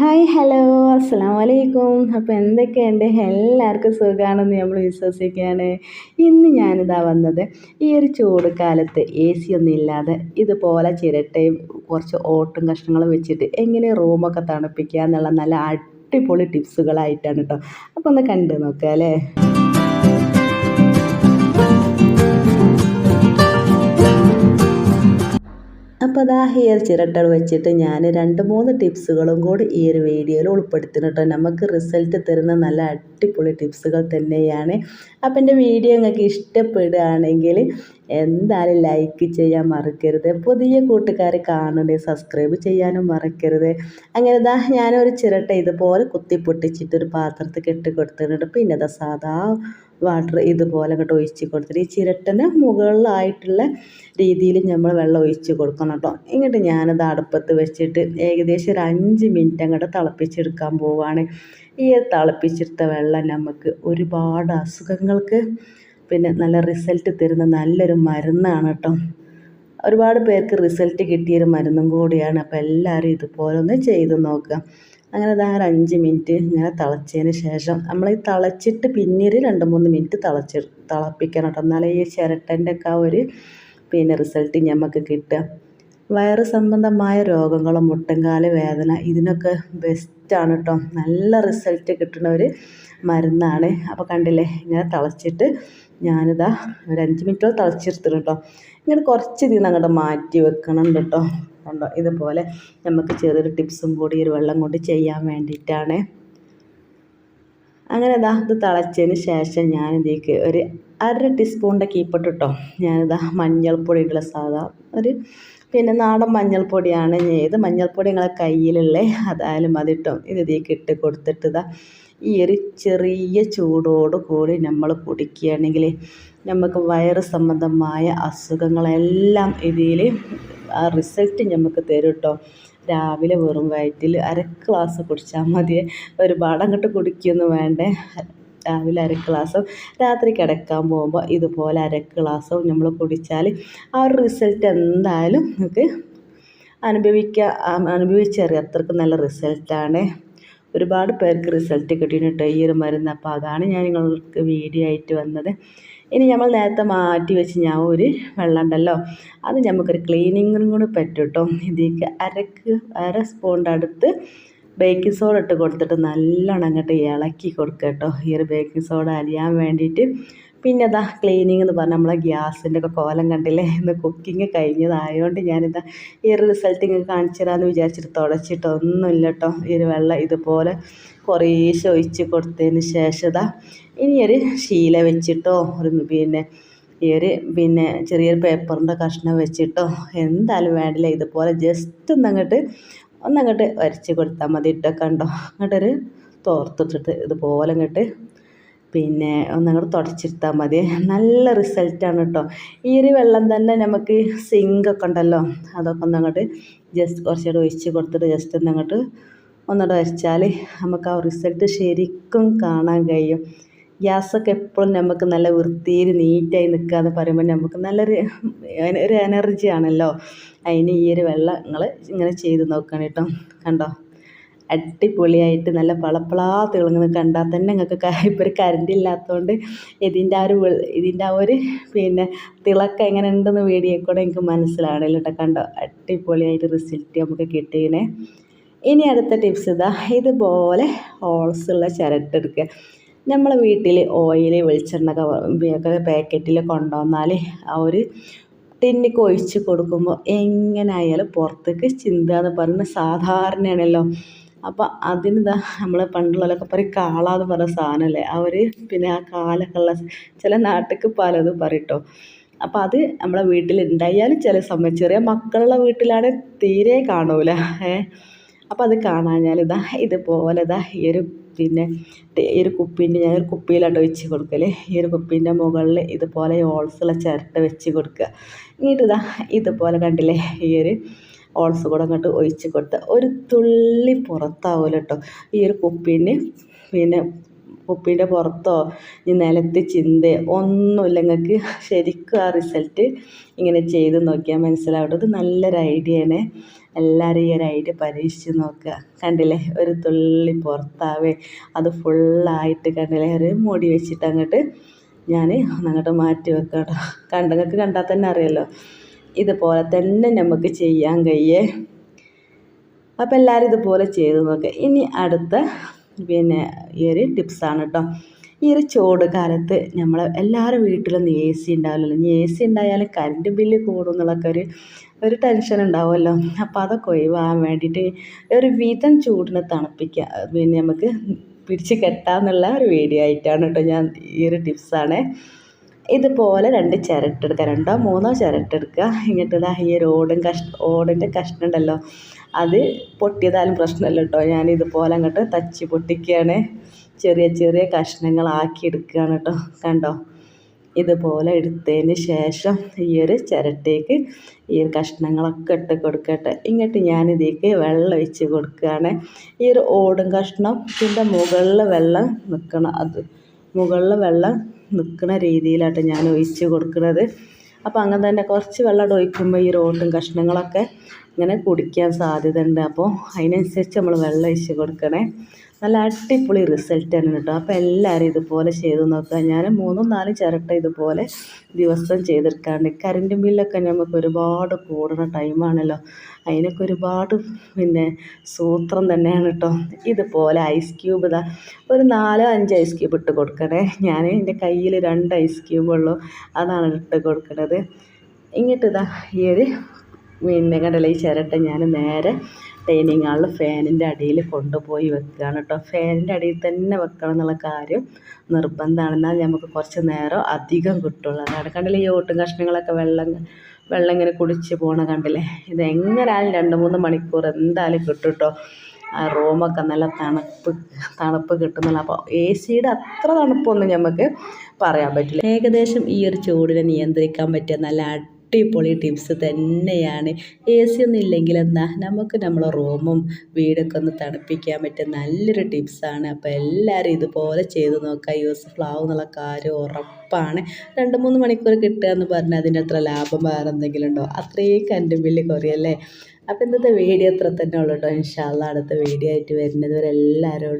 Hi hello. അസ്സാം വലൈക്കും അപ്പോൾ എന്തൊക്കെയുണ്ട്? എല്ലാവർക്കും സുഖമാണെന്ന് നമ്മൾ വിശ്വസിക്കുകയാണ്. ഇന്ന് ഞാനിതാ വന്നത് ഈ ഒരു ചൂട് കാലത്ത് എ സി ഒന്നും ഇല്ലാതെ ഇതുപോലെ ചിരട്ടയും കുറച്ച് ഓട്ടും കഷ്ണങ്ങളും വെച്ചിട്ട് എങ്ങനെ റൂമൊക്കെ തണുപ്പിക്കുക എന്നുള്ള നല്ല അടിപൊളി ടിപ്സുകളായിട്ടാണ് കേട്ടോ അപ്പോൾ ഒന്ന് കണ്ടു നോക്കുക അല്ലേ? അപ്പോൾ അതാ ഹെയർ ചിരട്ടൽ വെച്ചിട്ട് ഞാൻ രണ്ട് മൂന്ന് ടിപ്സുകളും കൂടി ഈ ഒരു വീഡിയോയിൽ ഉൾപ്പെടുത്തിയിട്ടുണ്ട് നമുക്ക് റിസൾട്ട് തരുന്ന നല്ല അടിപൊളി ടിപ്സുകൾ തന്നെയാണ്. അപ്പം എന്റെ വീഡിയോ നിങ്ങൾക്ക് ഇഷ്ടപ്പെടുകയാണെങ്കിൽ എന്തായാലും ലൈക്ക് ചെയ്യാൻ മറക്കരുത്. പുതിയ കൂട്ടുകാർ കാണണ്ടേ സബ്സ്ക്രൈബ് ചെയ്യാനും മറക്കരുത്. അങ്ങനെ ഇതാ ഞാനൊരു ചിരട്ട ഇതുപോലെ കുത്തി പൊട്ടിച്ചിട്ടൊരു പാത്രത്തിൽ കെട്ടി കൊടുത്തിട്ടുണ്ട് പിന്നെ അതാ സാധാ വാട്ടർ ഇതുപോലെ കേട്ടോ ഒഴിച്ച് കൊടുത്തിട്ട് ഈ ചിരട്ടന് മുകളിലായിട്ടുള്ള രീതിയിൽ നമ്മൾ വെള്ളം ഒഴിച്ച് കൊടുക്കണം കേട്ടോ. ഇങ്ങോട്ട് ഞാനത് അടുപ്പത്ത് വെച്ചിട്ട് ഏകദേശം ഒരു അഞ്ച് മിനിറ്റ് അങ്ങോട്ട് തിളപ്പിച്ചെടുക്കാൻ പോവുകയാണ് ഈ തിളപ്പിച്ചെടുത്ത വെള്ളം നമുക്ക് ഒരുപാട് അസുഖങ്ങൾക്ക് പിന്നെ നല്ല റിസൾട്ട് തരുന്ന നല്ലൊരു മരുന്നാണ് കേട്ടോ. ഒരുപാട് പേർക്ക് റിസൾട്ട് കിട്ടിയൊരു മരുന്നും കൂടിയാണ്. അപ്പോൾ എല്ലാവരും ഇതുപോലെ ഒന്ന് ചെയ്ത് നോക്കുക. അങ്ങനെ ഇതാ ഒരു അഞ്ച് മിനിറ്റ് ഇങ്ങനെ തിളച്ചതിന് ശേഷം നമ്മൾ ഈ തിളച്ചിട്ട് പിന്നീട് രണ്ട് മൂന്ന് മിനിറ്റ് തിളച്ച് തിളപ്പിക്കണം കേട്ടോ. എന്നാലേ ഈ ചിരട്ടന്റെ ഒക്കെ ഒരു പിന്നെ റിസൾട്ട് നമുക്ക് കിട്ടുക. വയറ് സംബന്ധമായ രോഗങ്ങൾ മുട്ടങ്കാൽ വേദന ഇതിനൊക്കെ ബെസ്റ്റാണ് കേട്ടോ. നല്ല റിസൾട്ട് കിട്ടുന്ന ഒരു മരുന്നാണ്. അപ്പോൾ കണ്ടില്ലേ ഇങ്ങനെ തിളച്ചിട്ട് ഞാനിതാ ഒരു അഞ്ച് മിനിറ്റോ തിളച്ചെടുത്തിട്ട് കേട്ടോ. ഇങ്ങനെ കുറച്ച് ഇതിൽ നിന്ന് അങ്ങോട്ട് മാറ്റി വെക്കണം കേട്ടോ. കണ്ടോ ഇതുപോലെ നമുക്ക് ചെറിയൊരു ടിപ്സും കൂടി ഒരു വെള്ളം കൊണ്ട് ചെയ്യാൻ വേണ്ടിയിട്ടാണ്. അങ്ങനെ ഇതാ ഇത് തിളച്ചതിന് ശേഷം ഞാൻ ഞാനിതേക്ക് ഒരു അര ടീസ്പൂണിന്റെ കീപ്പിട്ട് കിട്ടോ ഞാനിതാ മഞ്ഞൾപ്പൊടി ഉള്ള സാധാ ഒരു പിന്നെ നാടൻ മഞ്ഞൾപ്പൊടിയാണ് ഏത് മഞ്ഞൾപ്പൊടി നിങ്ങളെ കയ്യിലുള്ള അതായാലും അതിട്ടോ. ഇത് ഇതിലേക്ക് ഇട്ട് കൊടുത്തിട്ട് ഇതാ ഈ ഒരു ചെറിയ ചൂടോട് കൂടി നമ്മൾ കുടിക്കുകയാണെങ്കിൽ നമുക്ക് വയറ് സംബന്ധമായ അസുഖങ്ങളെല്ലാം ഇതിൽ ആ റിസൾട്ട് നമുക്ക് തരും കേട്ടോ രാവിലെ വെറും വയറ്റിൽ അര ഗ്ലാസ് കുടിച്ചാൽ മതി. ഒരുപാട് അങ്ങോട്ട് കുടിക്കൊന്നും വേണ്ടേ. രാവിലെ അര ഗ്ലാസ്സും രാത്രി കിടക്കാൻ പോകുമ്പോൾ ഇതുപോലെ അര ഗ്ലാസ്സും നമ്മൾ കുടിച്ചാൽ ആ ഒരു റിസൾട്ട് എന്തായാലും നിങ്ങൾക്ക് അനുഭവിക്കുക അനുഭവിച്ചറിയാം. അത്രയ്ക്ക് നല്ല റിസൾട്ടാണ്. ഒരുപാട് പേർക്ക് റിസൾട്ട് കിട്ടിയിട്ടുണ്ട് ഈ ഒരു മരുന്ന്. അപ്പോൾ അതാണ് ഞാൻ നിങ്ങൾക്ക് വീഡിയോ ആയിട്ട് വന്നത്. ഇനി നമ്മൾ നേരത്തെ മാറ്റി വെച്ച് ഞാൻ ഒരു വെള്ളം ഉണ്ടല്ലോ. അത് നമുക്കൊരു ക്ലീനിങ്ങിനും കൂടി പറ്റും കേട്ടോ ഇതിലേക്ക് അരക്ക് അര സ്പൂണിന്റെ അടുത്ത് ബേക്കിംഗ് സോഡ ഇട്ട് കൊടുത്തിട്ട് നല്ലോണം അങ്ങോട്ട് ഇളക്കി കൊടുക്കുക കേട്ടോ. ഈ ഒരു ബേക്കിംഗ് സോഡ അലിയാൻ വേണ്ടിയിട്ട്. പിന്നെ ഇതാ ക്ലീനിങ് എന്ന് പറഞ്ഞാൽ നമ്മളെ ഗ്യാസിന്റെ ഒക്കെ കോലം കണ്ടില്ലേ? ഇന്ന് കുക്കിംഗ് കഴിഞ്ഞതായതുകൊണ്ട് ഞാനിതാ ഈ ഒരു റിസൾട്ട് ഇങ്ങനെ കാണിച്ചു തരാമെന്ന് വിചാരിച്ചിട്ട് തുടച്ചിട്ടൊന്നുമില്ല കേട്ടോ. ഈ ഒരു വെള്ളം ഇതുപോലെ കുറേശ്ശെ ഒഴിച്ച് കൊടുത്തതിന് ശേഷം ഇതാ ഇനി ഒരു ശീല വെച്ചിട്ടോ ഒരു പിന്നെ ഈ ഒരു പിന്നെ ചെറിയൊരു പേപ്പറിന്റെ കഷ്ണം വെച്ചിട്ടോ എന്തായാലും വേണ്ടില്ല. ഇതുപോലെ ജസ്റ്റ് ഒന്നങ്ങോട്ട് ഒന്നങ്ങോട്ട് വരച്ച് കൊടുത്താൽ മതി. ഇട്ടൊക്കെ കണ്ടോ? അങ്ങോട്ടൊരു തോർത്തിട്ടിട്ട് ഇതുപോലെ അങ്ങോട്ട് പിന്നെ ഒന്നങ്ങോട്ട് തുടച്ചിരുത്താൽ മതി. നല്ല റിസൾട്ടാണ് കേട്ടോ ഈ ഒരു വെള്ളം തന്നെ നമുക്ക് സിങ്കൊക്കെ ഉണ്ടല്ലോ അതൊക്കെ ഒന്നങ്ങോട്ട് ജസ്റ്റ് കുറച്ചുകൂടെ ഒഴിച്ച് കൊടുത്തിട്ട് ജസ്റ്റ് ഒന്നങ്ങോട്ട് ഒന്നുകൂടെ വരച്ചാൽ നമുക്ക് ആ റിസൾട്ട് ശരിക്കും കാണാൻ കഴിയും. ഗ്യാസൊക്കെ എപ്പോഴും നമുക്ക് നല്ല വൃത്തിയിൽ നീറ്റായി നിൽക്കുക എന്ന് പറയുമ്പോൾ നമുക്ക് നല്ലൊരു ഒരു എനർജി ആണല്ലോ. അതിന് ഈ ഒരു വെള്ളം നിങ്ങൾ ഇങ്ങനെ ചെയ്ത് നോക്കണം കേട്ടോ. കണ്ടോ? അടിപൊളിയായിട്ട് നല്ല പളപ്പളാ തിളങ്ങുന്നത് കണ്ടാൽ തന്നെ നിങ്ങൾക്ക് ഇപ്പോൾ ഒരു കറണ്ട് ഇല്ലാത്തതുകൊണ്ട് ഇതിന്റെ ആ ഒരു ഇതിന്റെ ആ ഒരു പിന്നെ തിളക്കം എങ്ങനെ ഉണ്ടെന്ന് വീഡിയോ കൂടെ എനിക്ക് മനസ്സിലാണല്ലോ കേട്ടോ. കണ്ടോ? അടിപൊളിയായിട്ട് റിസൾട്ട് നമുക്ക് കിട്ടിയേ ഇനി അടുത്ത ടിപ്സ് ഇതാ ഇതുപോലെ ഹോൾസുള്ള ഉള്ള നമ്മളെ വീട്ടിൽ ഓയിൽ വെളിച്ചെണ്ണ ഒക്കെ പാക്കറ്റിൽ കൊണ്ടുവന്നാൽ ആ ഒരു ടിന്നിക്ക് ഒഴിച്ച് കൊടുക്കുമ്പോൾ എങ്ങനെ ആയാലും പുറത്തേക്ക് ചിന്ത എന്ന് പറയുന്നത് സാധാരണയാണല്ലോ. അപ്പോൾ അതിനിതാ നമ്മൾ പണ്ടുള്ളവരൊക്കെ പറയും കാള എന്ന് പറയുന്ന സാധനമല്ലേ? അവർ പിന്നെ ആ കാലൊക്കെ ഉള്ള ചില നാട്ടിലേക്ക് പലതും പറയട്ടോ അപ്പോൾ അത് നമ്മളെ വീട്ടിൽ ഉണ്ടായാലും ചില സമയം ചെറിയ മക്കളുള്ള വീട്ടിലാണ് തീരെ കാണൂല. ഏ? അപ്പോൾ അത് കാണാഞ്ഞാൽ ഇതാ ഇതുപോലെ ഇതാ ഈ ഒരു പിന്നെ ഈ ഒരു കുപ്പീന്റെ ഞാൻ ഒരു കുപ്പിയിലാട്ടോ വെച്ച് കൊടുക്കൽ ഈ ഒരു കുപ്പീന്റെ മുകളിൽ ഇതുപോലെ ഓൾസുള്ള ചിരട്ട വെച്ച് കൊടുക്കുക. എന്നിട്ട് ഇതാ ഇതുപോലെ കണ്ടില്ലേ? ഈ ഒരു ഓൾസ് കൂടെ അങ്ങോട്ട് ഒഴിച്ച് കൊടുത്ത് ഒരു തുള്ളി പുറത്താവുമല്ലോ കേട്ടോ ഈ ഒരു കുപ്പീന് പിന്നെ കുപ്പീന്റെ പുറത്തോ ഈ നിലത്ത് ചിന്ത ഒന്നുമില്ല. നിങ്ങൾക്ക് ശരിക്കും ആ റിസൾട്ട് ഇങ്ങനെ ചെയ്ത് നോക്കിയാൽ മനസ്സിലാവും. ഇത് നല്ലൊരു ഐഡിയ ആണ്. എല്ലാവരും ഈ ഒരു ഐഡിയ പരീക്ഷിച്ച് നോക്കുക. കണ്ടില്ലേ? ഒരു തുള്ളി പുറത്താവേ. അത് ഫുള്ളായിട്ട് കണ്ടില്ലേ? ഒരു മുടി വെച്ചിട്ട് അങ്ങോട്ട് ഞാൻ അങ്ങോട്ട് മാറ്റി വെക്കാം കേട്ടോ കണ്ടങ്ങൾക്ക് കണ്ടാൽ തന്നെ അറിയാമല്ലോ ഇതുപോലെ തന്നെ നമുക്ക് ചെയ്യാൻ കഴിയേ. അപ്പോൾ എല്ലാവരും ഇതുപോലെ ചെയ്ത് നോക്കുക ഇനി അടുത്ത പിന്നെ ഈ ഒരു ടിപ്സാണ് കേട്ടോ ഈ ഒരു ചൂട് കാലത്ത് നമ്മൾ എല്ലാവരും വീട്ടിലൊന്നും എ സി ഉണ്ടാവില്ലല്ലോ ഇനി എ സി ഉണ്ടായാൽ കറണ്ട് ബില്ല് കൂടും എന്നുള്ളൊക്കെ ഒരു ഒരു ടെൻഷൻ ഉണ്ടാവുമല്ലോ. അപ്പോൾ അതൊക്കെ ഒഴിവാകാൻ വേണ്ടിയിട്ട് ഒരു വിധം ചൂടിനെ തണുപ്പിക്കുക പിന്നെ നമുക്ക് പിടിച്ച് കെട്ടാന്നുള്ള ഒരു വീഡിയോ ആയിട്ടാണ് കേട്ടോ ഞാൻ ഈ ഒരു ടിപ്സാണ് ഇതുപോലെ രണ്ട് ചിരട്ടെടുക്കുക രണ്ടോ മൂന്നോ ചിരട്ടെടുക്കുക എന്നിട്ട് ഇതാ ഈ ഒരു ഓടും കഷ് ഓടിന്റെ കഷ്ണം ഉണ്ടല്ലോ. അത് പൊട്ടിയതാലും പ്രശ്നമല്ല കേട്ടോ. ഞാൻ ഇതുപോലെ അങ്ങോട്ട് തച്ച് പൊട്ടിക്കുകയാണ് ചെറിയ ചെറിയ കഷ്ണങ്ങളാക്കി എടുക്കുകയാണ് കേട്ടോ. കണ്ടോ? ഇതുപോലെ എടുത്തതിന് ശേഷം ഈ ഒരു ചിരട്ടേക്ക് ഈ ഒരു കഷ്ണങ്ങളൊക്കെ ഇട്ട് കൊടുക്കട്ടെ. ഇങ്ങോട്ട് ഞാനിതേക്ക് വെള്ളം ഒഴിച്ച് കൊടുക്കുകയാണ്. ഈ ഒരു ഓടും കഷ്ണത്തിന്റെ മുകളിൽ വെള്ളം നിൽക്കണം. അത് മുകളിൽ വെള്ളം നിൽക്കുന്ന രീതിയിലാട്ടോ ഞാൻ ഒഴിച്ച് കൊടുക്കുന്നത് അപ്പോൾ അങ്ങനെ തന്നെ കുറച്ച് വെള്ളം ഒഴിക്കുമ്പോൾ ഈ റോട്ടും കഷ്ണങ്ങളൊക്കെ ഇങ്ങനെ കുടിക്കാൻ സാധ്യത ഉണ്ട് അപ്പോൾ അതിനനുസരിച്ച് നമ്മൾ വെള്ളം ഒഴിച്ച് കൊടുക്കണേ. നല്ല അടിപൊളി റിസൾട്ട് തന്നെ കേട്ടോ. അപ്പോൾ എല്ലാവരും ഇതുപോലെ ചെയ്ത് നോക്കുക. ഞാൻ മൂന്നും നാലും ചിരട്ട ഇതുപോലെ ദിവസം ചെയ്തെടുക്കാറുണ്ട് കറണ്ട് ബില്ലൊക്കെ നമുക്ക് ഒരുപാട് കൂടുന്ന ടൈമാണല്ലോ അതിനൊക്കെ ഒരുപാട് പിന്നെ സൂത്രം തന്നെയാണ് കേട്ടോ. ഇതുപോലെ ഐസ് ക്യൂബ് ഇതാ ഒരു നാലോ അഞ്ച് ഐസ് ക്യൂബ് ഇട്ട് കൊടുക്കണേ. ഞാൻ എന്റെ കയ്യിൽ രണ്ട് ഐസ് ക്യൂബുള്ളൂ അതാണ് ഇട്ട് കൊടുക്കണത്. ഇങ്ങോട്ട് ഇതാ ഈ ഒരു പിന്നെ കണ്ടല്ലോ ഈ ചിരട്ട ഞാൻ നേരെ ഡൈനിങ് ഹാളിൽ ഫാനിന്റെ അടിയിൽ കൊണ്ടുപോയി വെക്കുകയാണ് കേട്ടോ. ഫാനിന്റെ അടിയിൽ തന്നെ വെക്കണം എന്നുള്ള കാര്യം നിർബന്ധമാണ്. എന്നാൽ നമുക്ക് കുറച്ച് നേരം അധികം കിട്ടുള്ളൂ അതാണ് കണ്ടില്ലേ ഈ ഓട്ടും കഷ്ണങ്ങളൊക്കെ വെള്ളം വെള്ളം ഇങ്ങനെ കുടിച്ച് പോകണം കണ്ടില്ലേ? ഇത് എങ്ങനെയായാലും രണ്ട് മൂന്ന് മണിക്കൂർ എന്തായാലും കിട്ടും ആ റൂമൊക്കെ നല്ല തണുപ്പ് തണുപ്പ് കിട്ടുന്നില്ല അപ്പോൾ എ സിയുടെ അത്ര തണുപ്പൊന്നും നമുക്ക് പറയാൻ പറ്റില്ല. ഏകദേശം ഈ ഒരു ചൂടിനെ നിയന്ത്രിക്കാൻ പറ്റിയ നല്ല അടിപൊളി ടിപ്സ് തന്നെയാണ്. എ സി ഒന്നും ഇല്ലെങ്കിൽ എന്നാൽ നമുക്ക് നമ്മളെ റൂമും വീടൊക്കെ ഒന്ന് തണുപ്പിക്കാൻ പറ്റിയ നല്ലൊരു ടിപ്സാണ് അപ്പോൾ എല്ലാവരും ഇതുപോലെ ചെയ്ത് നോക്കുക. യൂസ്ഫുൾ ആവും എന്നുള്ള കാര്യം ഉറപ്പാണ്. രണ്ട് മൂന്ന് മണിക്കൂർ കിട്ടുക എന്ന് പറഞ്ഞാൽ അതിന്റെ അത്ര ലാഭം വേറെ എന്തെങ്കിലും ഉണ്ടോ? അത്രയും കറണ്ട് ബില്ല് കുറയല്ലേ അപ്പോൾ ഇന്നത്തെ വീഡിയോ അത്ര തന്നെ ഉള്ളൂ കേട്ടോ. ഇൻഷാല്ല അടുത്ത വീഡിയോ ആയിട്ട് വരുന്നത് വരെ